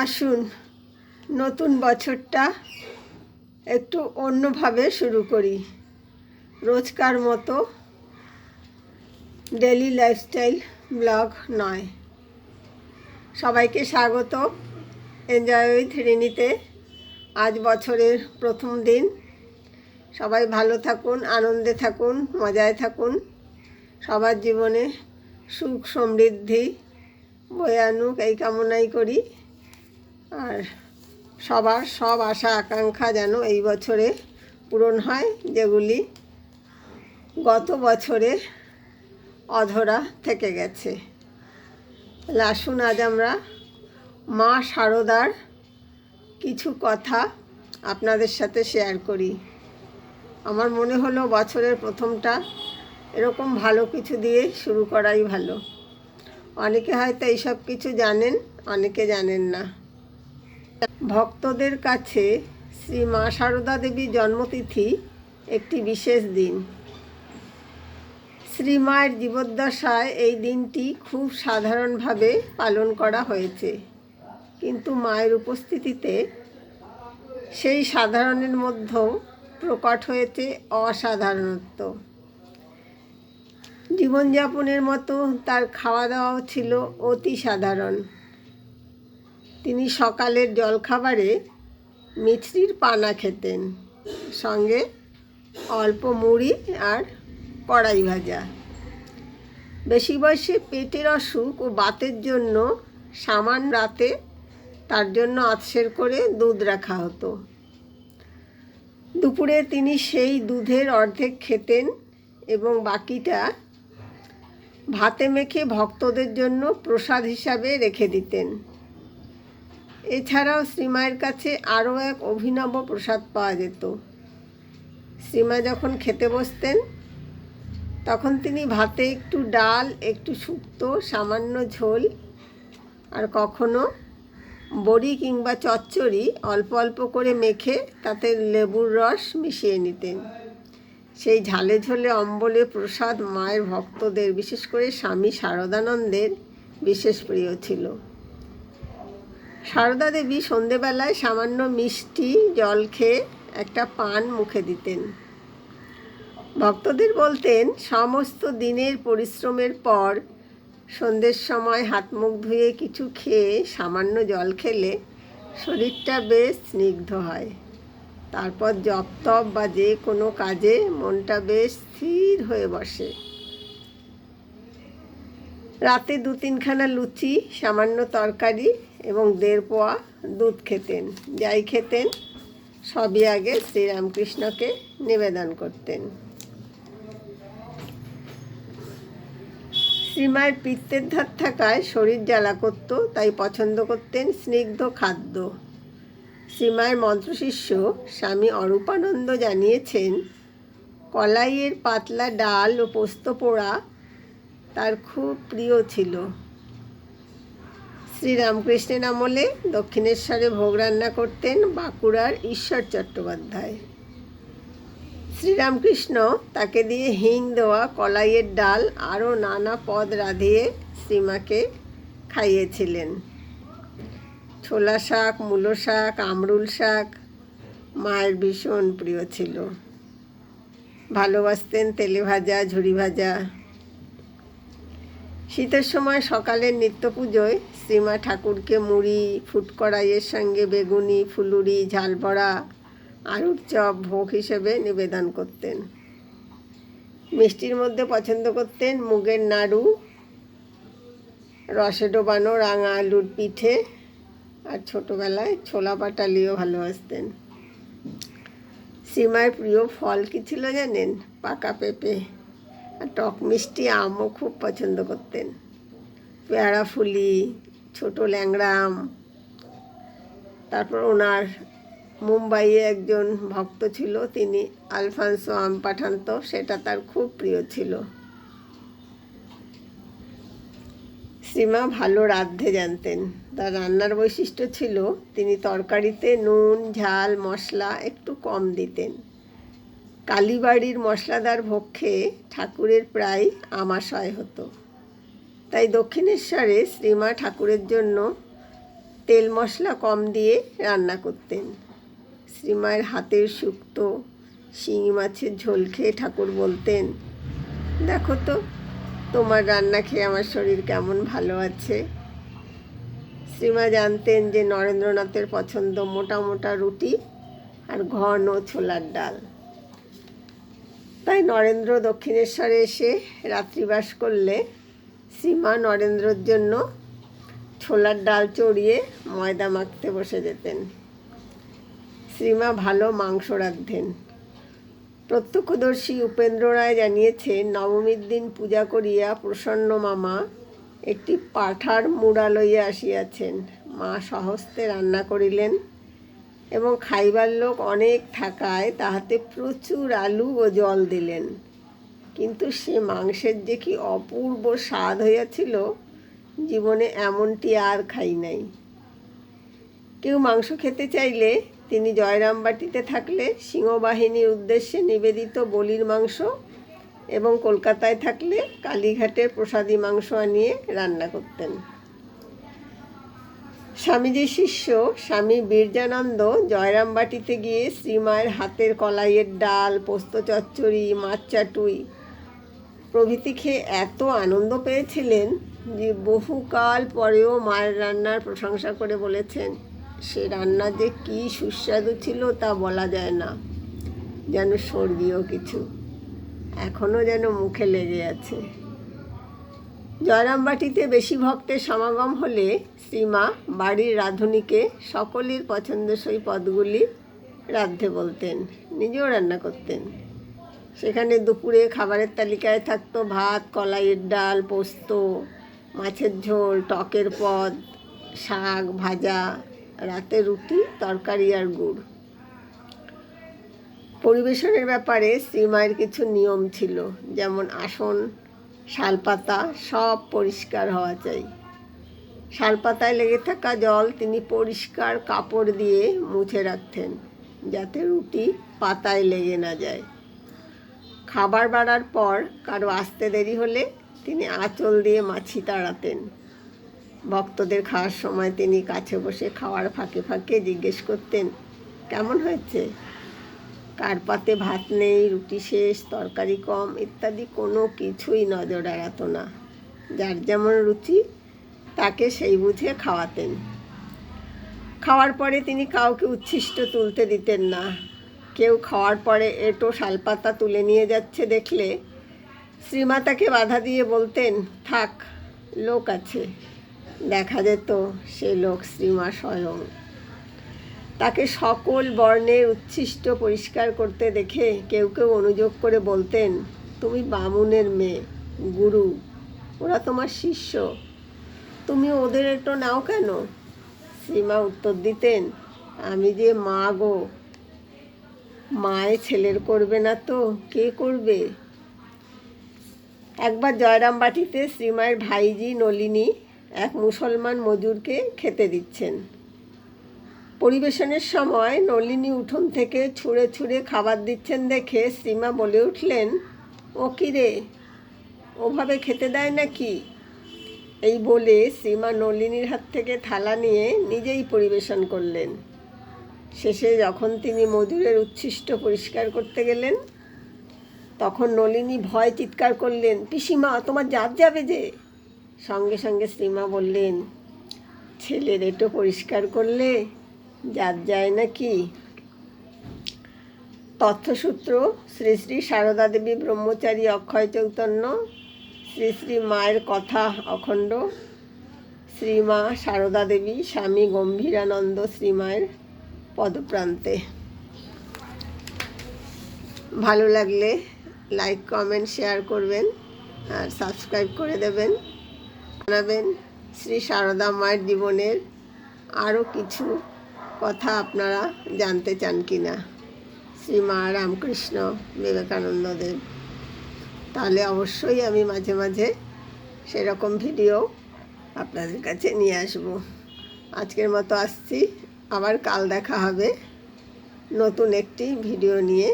আসুন, নতুন বছরটা একটু অন্যভাবে শুরু করি। রোজকার মতো ডেলি লাইফস্টাইল ব্লগ নয়। সবাইকে স্বাগত। এনজয় উইথ রিনিতে আজ বছরের প্রথম দিন। সবাই ভালো থাকুন, আনন্দে থাকুন, মজায় থাকুন। সবার জীবনে সুখ সমৃদ্ধি বয়ে আনুক, এই কামনাই করি। আর সবার সব আশা, আকাঙ্ক্ষা যেন এই বছরে পূরণ হয়, যেগুলি গত বছরে অধরা থেকে গেছে। তাহলে আসুন আজ আমরা মা শারদার কিছু কথা আপনাদের সাথে শেয়ার করি। আমার মনে হলো বছরের প্রথমটা এরকম ভালো কিছু দিয়ে শুরু করাই ভালো। অনেকে হয়তো এইসব কিছু জানেন, অনেকে জানেন না। ভক্তদের কাছে শ্রী মা সারদা দেবীর জন্মতিথি একটি বিশেষ দিন। শ্রীমায়ের জীবদ্দশায় এই দিনটি খুব সাধারণভাবে পালন করা হয়েছে। কিন্তু মায়ের উপস্থিতিতে সেই সাধারণের মধ্যেও প্রকট হয়েছে অসাধারণত্ব। জীবনযাপনের মতো তার খাওয়া দাওয়াও ছিল অতি সাধারণ। তিনি সকালের জলখাবারে মিছরির পানা খেতেন। সঙ্গে অল্প মুড়ি আর কড়াই ভাজা। বেশি বয়সে পেটের অসুখ ও বাতের জন্য সামান রাতে তার জন্য আতসের করে দুধ রাখা হতো। দুপুরে তিনি সেই দুধের অর্ধেক খেতেন এবং বাকিটা ভাতে মেখে ভক্তদের জন্য প্রসাদ হিসাবে রেখে দিতেন। এছাড়াও শ্রীমায়ের কাছে আরও এক অভিনব প্রসাদ পাওয়া যেত। শ্রীমা যখন খেতে বসতেন, তখন তিনি ভাতে একটু ডাল, একটু শুক্তো, সামান্য ঝোল আর কখনো বড়ি কিংবা চচ্চড়ি অল্প অল্প করে মেখে তাতে লেবুর রস মিশিয়ে নিতেন। সেই ঝালে ঝোলে অম্বলে প্রসাদ মায়ের ভক্তদের, বিশেষ করে স্বামী শারদানন্দের, বিশেষ প্রিয় ছিল। সারদা দেবী সন্ধেবেলায় সামান্য মিষ্টি জল খেয়ে একটা পান মুখে দিতেন। ভক্তদের বলতেন, সমস্ত দিনের পরিশ্রমের পর সন্ধ্যের সময় হাত মুখ ধুয়ে কিছু খেয়ে সামান্য জল খেলে শরীরটা বেশ স্নিগ্ধ হয়। তারপর জপ তপ বা যে কোনো কাজে মনটা বেশ স্থির হয়ে বসে। রাতে দু তিনখানা লুচি, সামান্য তরকারি এবং দেড় পোয়া দুধ খেতেন। যাই খেতেন, সবই আগে শ্রীরামকৃষ্ণকে নিবেদন করতেন। শ্রীমায়ের পিত্তের ধার থাকায় শরীর জ্বালা করত, তাই পছন্দ করতেন স্নিগ্ধ খাদ্য। শ্রীমায়ের মন্ত্রশিষ্য স্বামী অরূপানন্দ জানিয়েছেন, কলাইয়ের পাতলা ডাল ও পোস্ত পোড়া তার খুব প্রিয় ছিল। শ্রীরামকৃষ্ণের আমলে দক্ষিণেশ্বরে ভোগ রান্না করতেন বাঁকুড়ার ঈশ্বর চট্টোপাধ্যায়। শ্রীরামকৃষ্ণ তাকে দিয়ে হিং দেওয়া, কলাইয়ের ডাল, আরও নানা পদ রাঁধিয়ে শ্রীমাকে খাইয়েছিলেন। ছোলা শাক, মূলো শাক, আমরুল শাক মায়ের ভীষণ প্রিয় ছিল। ভালোবাসতেন তেলে ভাজা ঝুড়ি ভাজা। শীতের সময় সকালের নিত্য পুজোয় শ্রীমা ঠাকুরকে মুড়ি ফুটকড়াইয়ের সঙ্গে বেগুনি, ফুলুরি, ঝালবড়া, আলুর চপ, ভোগ হিসেবে নিবেদন করতেন। মিষ্টির মধ্যে পছন্দ করতেন মুগের নাড়ু, রসে ডোবানো রাঙা আলুর পিঠে, আর ছোটোবেলায় ছোলা পাটালিও ভালোবাসতেন। শ্রীমায়ের প্রিয় ফল কী ছিল জানেন? পাকা পেঁপে। টক মিষ্টি আমও খুব পছন্দ করতেন। পেয়ারা ফুলি, ছোটো ল্যাংড়া আম তারপর ওনার মুম্বাইয়ে একজন ভক্ত ছিল, তিনি আলফান্সো আম পাঠান্ত সেটা তার খুব প্রিয় ছিল। শ্রীমা ভালো রাঁধতে জানতেন। তার রান্নার বৈশিষ্ট্য ছিল, তিনি তরকারিতে নুন, ঝাল, মশলা একটু কম দিতেন। কালীবাড়ির মশলাদার ভক্ষে ঠাকুরের প্রায় আমাশয় হতো। তাই দক্ষিণেশ্বরে শ্রীমা ঠাকুরের জন্য তেল মশলা কম দিয়ে রান্না করতেন। শ্রীমায়ের হাতের শুক্তো শিঙি মাছের ঝোল খেয়ে ঠাকুর বলতেন, দেখো তো, তোমার রান্না খেয়ে আমার শরীর কেমন ভালো আছে? শ্রীমা জানতেন যে নরেন্দ্রনাথের পছন্দ মোটা মোটা রুটি আর ঘন ছোলার ডাল। তাই নরেন্দ্র দক্ষিণেশ্বরে এসে রাত্রিবাস করলে শ্রীমা নরেন্দ্রর জন্য ছোলার ডাল চড়িয়ে ময়দা মাখতে বসে যেতেন। শ্রীমা ভালো মাংস রাখতেন প্রত্যক্ষদর্শী উপেন্দ্র রায় জানিয়েছেন, নবমীর দিন পূজা করিয়া প্রসন্ন মামা একটি পাঠার মুড়া লইয়া আসিয়াছেন। মা সহস্তে রান্না করিলেন। এবং খাইবার লোক অনেক থাকায় তাহাতে প্রচুর আলু ও জল দিলেন। কিন্তু সে মাংসের যে কি অপূর্ব স্বাদ হইয়াছিল, জীবনে এমনটি আর খাই নাই। কেউ মাংস খেতে চাইলে তিনি জয়রামবাটিতে থাকলে সিংহবাহিনীর উদ্দেশ্যে নিবেদিত বলির মাংস এবং কলকাতায় থাকলে কালীঘাটের প্রসাদী মাংস আনিয়ে রান্না করতেন। স্বামীজির শিষ্য, স্বামী বীরজানন্দ জয়রামবাটিতে গিয়ে শ্রীমায়ের হাতের কলাইয়ের ডাল, পোস্ত চচ্চড়ি, মাছ চাটুই প্রভৃতি খেয়ে এত আনন্দ পেয়েছিলেন যে বহুকাল পরেও মায়ের রান্নার প্রশংসা করে বলেছেন, সে রান্না যে কী সুস্বাদু ছিল তা বলা যায় না। যেন স্বর্গীয় কিছু এখনও যেন মুখে লেগে আছে। জয়রামবাটিতে বেশি ভক্তের সমাগম হলে শ্রীমা বাড়ির রাঁধুনিকে সকলের পছন্দসই পদগুলি রাঁধতে বলতেন, নিজেও রান্না করতেন। সেখানে দুপুরে খাবারের তালিকায় থাকতো ভাত, কলাইয়ের ডাল, পোস্ত, মাছের ঝোল, টকের পদ, শাক, ভাজা, রাতে রুটি, তরকারি আর গুড়। পরিবেশনের ব্যাপারে শ্রীমায়ের কিছু নিয়ম ছিল, যেমন আসন শালপাতা সব পরিষ্কার হওয়া চাই। শালপাতায় লেগে থাকা জল তিনি পরিষ্কার কাপড় দিয়ে মুছে রাখতেন, যাতে রুটি পাতায় লেগে না যায়। খাবার বাড়ার পর কারও আসতে দেরি হলে তিনি আঁচল দিয়ে মাছি তাড়াতেন। ভক্তদের খাওয়ার সময় তিনি কাছে বসে খাওয়ার ফাঁকে ফাঁকে জিজ্ঞেস করতেন, কেমন হয়েছে? কার পাতে ভাত নেই, রুটি শেষ, তরকারি কম, ইত্যাদি কোনো কিছুই নজর এড়াতো না। যার যেমন রুচি, তাকে সেই বুঝে খাওয়াতেন। খাওয়ার পরে তিনি কাউকে উচ্ছিষ্ট তুলতে দিতেন না। কেউ খাওয়ার পরে এটো শালপাতা তুলে নিয়ে যাচ্ছে দেখলে শ্রীমাতাকে বাধা দিয়ে বলতেন, থাক, লোক আছে। দেখা যেত সে লোক শ্রীমা স্বয়ং। তাকে সকল বর্ণের উচ্ছিষ্ট পরিষ্কার করতে দেখে কেউ কেউ অনুযোগ করে বলতেন, তুমি বামুনের মেয়ে, গুরু, ওরা তোমার শিষ্য। তুমি ওদের একটু নাও কেন? শ্রীমা উত্তর দিতেন, আমি যে মা গো। মায়ে ছেলের করবে না তো, কে করবে? একবার জয়রাম জয়রামবাটিতে শ্রীমায়ের ভাইজি নলিনী এক মুসলমান মজুরকে খেতে দিচ্ছেন। পরিবেশনের সময় নলিনী উঠোন থেকে ছুঁড়ে ছুঁড়ে খাবার দিচ্ছেন দেখে শ্রীমা বলে উঠলেন, ও রে? ওভাবে খেতে দেয় নাকি? এই বলে শ্রীমা নলিনীর হাত থেকে থালা নিয়ে নিজেই পরিবেশন করলেন। শেষে যখন তিনি মধুরের উচ্ছিষ্ট পরিষ্কার করতে গেলেন, তখন নলিনী ভয় চিৎকার করলেন, পিসিমা, তোমার জাত যাবে যে? সঙ্গে সঙ্গে শ্রীমা বললেন, ছেলের এটো পরিষ্কার করলে জাত যায় নাকি? তথ্যসূত্র, শ্রী শ্রী সারদা দেবী ব্রহ্মচারী অক্ষয় চৈতন্য, শ্রী শ্রী মায়ের কথা অখণ্ড শ্রীমা সারদা দেবী, স্বামী গম্ভীরানন্দ শ্রীমায়ের পদপ্রান্তে। ভালো লাগলে লাইক কমেন্ট শেয়ার করবেন আর সাবস্ক্রাইব করে দেবেন। জানাবেন শ্রী সারদা মায়ের জীবনের আরও কিছু কথা আপনারা জানতে চান কি না শ্রী মা রামকৃষ্ণ বিবেকানন্দদেব। তাহলে অবশ্যই আমি মাঝে মাঝে সেরকম ভিডিও আপনাদের কাছে নিয়ে আসব। আজকের মতো আসছি। আবার কাল দেখা হবে নতুন একটি ভিডিও নিয়ে।